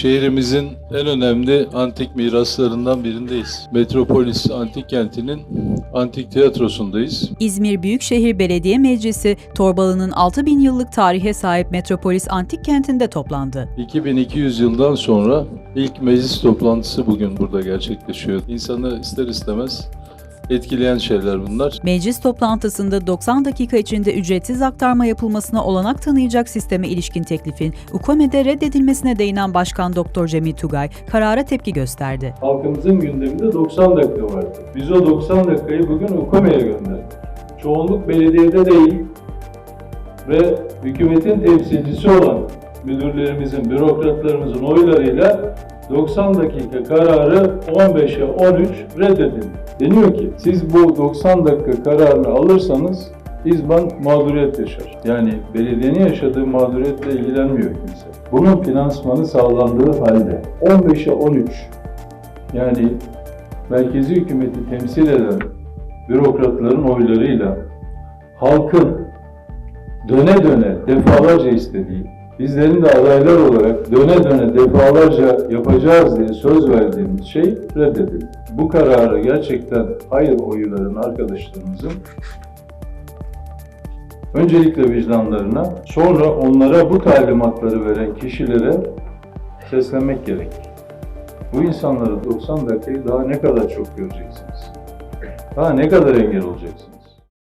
Şehrimizin en önemli antik miraslarından birindeyiz. Metropolis Antik Kenti'nin antik tiyatrosundayız. İzmir Büyükşehir Belediye Meclisi, Torbalı'nın 6000 yıllık tarihe sahip Metropolis Antik Kenti'nde toplandı. 2200 yıldan sonra ilk meclis toplantısı bugün burada gerçekleşiyor. İnsanı ister istemez etkileyen şeyler bunlar. Meclis toplantısında 90 dakika içinde ücretsiz aktarma yapılmasına olanak tanıyacak sisteme ilişkin teklifin UKOME'de reddedilmesine değinen Başkan Doktor Cemil Tugay karara tepki gösterdi. Halkımızın gündeminde 90 dakika vardı. Biz o 90 dakikayı bugün UKOME'ye gönderdik. Çoğunluk belediyede değil ve hükümetin temsilcisi olan müdürlerimizin, bürokratlarımızın oylarıyla 90 dakika kararı 15'e 13 reddedildi. Deniyor ki siz bu 90 dakika kararını alırsanız İzban mağduriyet yaşar. Yani belediyenin yaşadığı mağduriyetle ilgilenmiyor kimse. Bunun finansmanı sağlandığı halde 15'e 13 yani merkezi hükümeti temsil eden bürokratların oylarıyla halkın döne döne defalarca istediği, bizlerin de adaylar olarak döne döne defalarca yapacağız diye söz verdiğimiz şey reddedildi. Bu kararı gerçekten hayır oyu arkadaşlarımızın öncelikle vicdanlarına, sonra onlara bu talimatları veren kişilere seslenmek gerek. Bu insanları 90 dakikayı daha ne kadar çok göreceksiniz? Daha ne kadar engel olacaksınız?